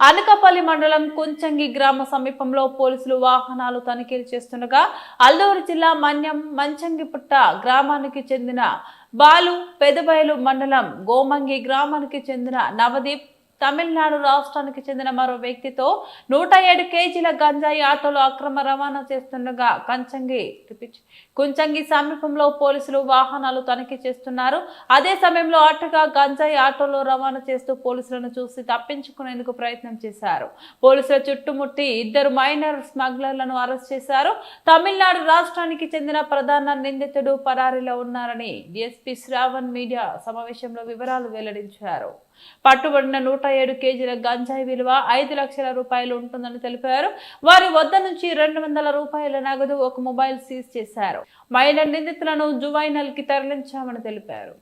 అనకాపల్లి మండలం కుంచంగి గ్రామ సమీపంలో పోలీసులు వాహనాలు తనిఖీలు చేస్తుండగా అల్లూరు జిల్లా మన్యం మంచంగిపుట్ట గ్రామానికి చెందిన బాలు పెదబయలు మండలం గోమంగి గ్రామానికి చెందిన నవదీప్ తమిళనాడు రాష్ట్రానికి చెందిన మరో వ్యక్తితో నూట ఏడు కేజీల గంజాయి ఆటోలో అక్రమ రవాణా చేస్తుండగా కంచంగి కుంచంగి సమీపంలో పోలీసులు వాహనాలు తనిఖీ చేస్తున్నారు. అదే సమయంలో అటుగా గంజాయి ఆటోలో రవాణా చేస్తూ పోలీసులను చూసి తప్పించుకునేందుకు ప్రయత్నం చేశారు. పోలీసుల చుట్టుముట్టి ఇద్దరు మైనర్ స్మగ్లర్లను అరెస్ట్ చేశారు. తమిళనాడు రాష్ట్రానికి చెందిన ప్రధాన నిందితుడు పరారీలో ఉన్నారని డిఎస్పీ శ్రావణ్ మీడియా సమావేశంలో వివరాలు వెల్లడించారు. పట్టుబడిన నూట ఏడు కేజీల గంజాయి విలువ ఐదు లక్షల రూపాయలు ఉంటుందని తెలిపారు. వారి వద్ద నుంచి రెండు వందల రూపాయల నగదు ఒక మొబైల్ సీజ్ చేశారు. మైనర్ నిందితులను జువైనల్కి తరలించామని తెలిపారు.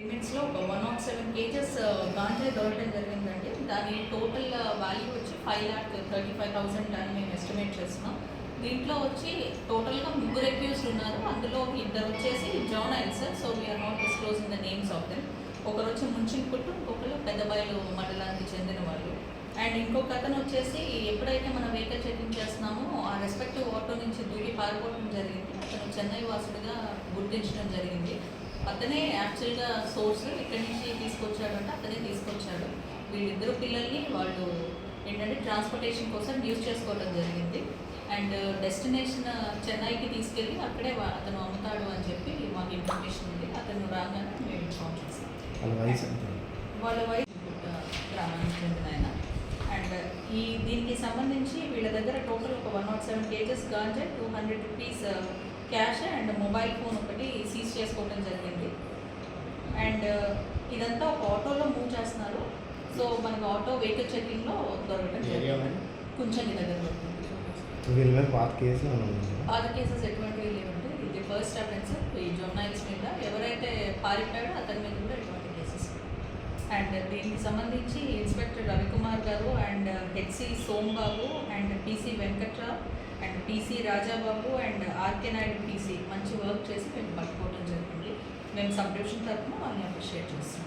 లిమిట్స్లో ఒక one naught seven kgs ganja దొరకడం జరిగిందండి. దాని టోటల్ వాల్యూ uh, వచ్చి five lakh thirty five thousand అని మేము ఎస్టిమేట్ చేస్తున్నాం. దీంట్లో వచ్చి టోటల్గా ముగ్గురు అక్యూస్డ్ ఉన్నారు. అందులో ఇద్దరు వచ్చేసి juveniles so we're not disclosing the names of them ఒకరు వచ్చి ముంచింపుట్టు ఇంకొకరు పెద్దబాయిలు మండలానికి చెందిన వాళ్ళు. అండ్ ఇంకొక అతను వచ్చేసి ఎప్పుడైతే మనం వెహికల్ చెకింగ్ చేస్తున్నామో ఆ రెస్పెక్టివ్ ఆటో నుంచి దూకి పారిపోవడం జరిగింది. అతను చెన్నై వాసుడిగా గుర్తించడం జరిగింది. అతనే యాక్చువల్గా సోర్స్ ఇక్కడి నుంచి తీసుకొచ్చాడంటే అతనే తీసుకొచ్చాడు. వీళ్ళిద్దరు పిల్లల్ని వాళ్ళు ఏంటంటే ట్రాన్స్పోర్టేషన్ కోసం యూజ్ చేసుకోవడం జరిగింది. అండ్ డెస్టినేషన్ చెన్నైకి తీసుకెళ్ళి అక్కడే వా- అతను అమ్ముతాడు అని చెప్పి మాకు ఇన్ఫర్మేషన్ ఉంది. అతను రాగానే మేము ఇన్ఫార్మ్ చేస్తాం. వాళ్ళ వయసు ఎంత? వాళ్ళ వైఫ్ గ్రామానికి చెందిన ఆయన అండ్ ఈ దీనికి సంబంధించి వీళ్ళ దగ్గర టోటల్ ఒక one naught seven kgs ganja two hundred rupees cash and mobile phone ఒకటి సీజ్ చేసుకోవడం జరిగింది. అండ్ ఇదంతా ఒక ఆటోలో మూవ్ చేస్తున్నారు. సో మనకి ఆటో వెహికల్ చెకింగ్లో దొరకడం జరిగింది. కొంచెం దగ్గర వీళ్ళ మీద పాత కేసులు కేసెస్ ఎటువంటివి లేవంటే ఇది ఫస్ట్ అఫెన్స్ ఈ జర్నలిస్ట్ మీద ఎవరైతే పారిపోయాడో అతని మీద కూడా ఎటువంటి అండ్ దీనికి సంబంధించి inspector Ravikumar garu and HC Sombabu and PC Venkatrao and PC Rajababu and RK Naidu PC మంచి వర్క్ చేసి మేము పట్టుకోవడం జరిగింది. మేము సబ్ డివిజన్ తరఫున వాళ్ళని అప్రిషియేట్ చేస్తాం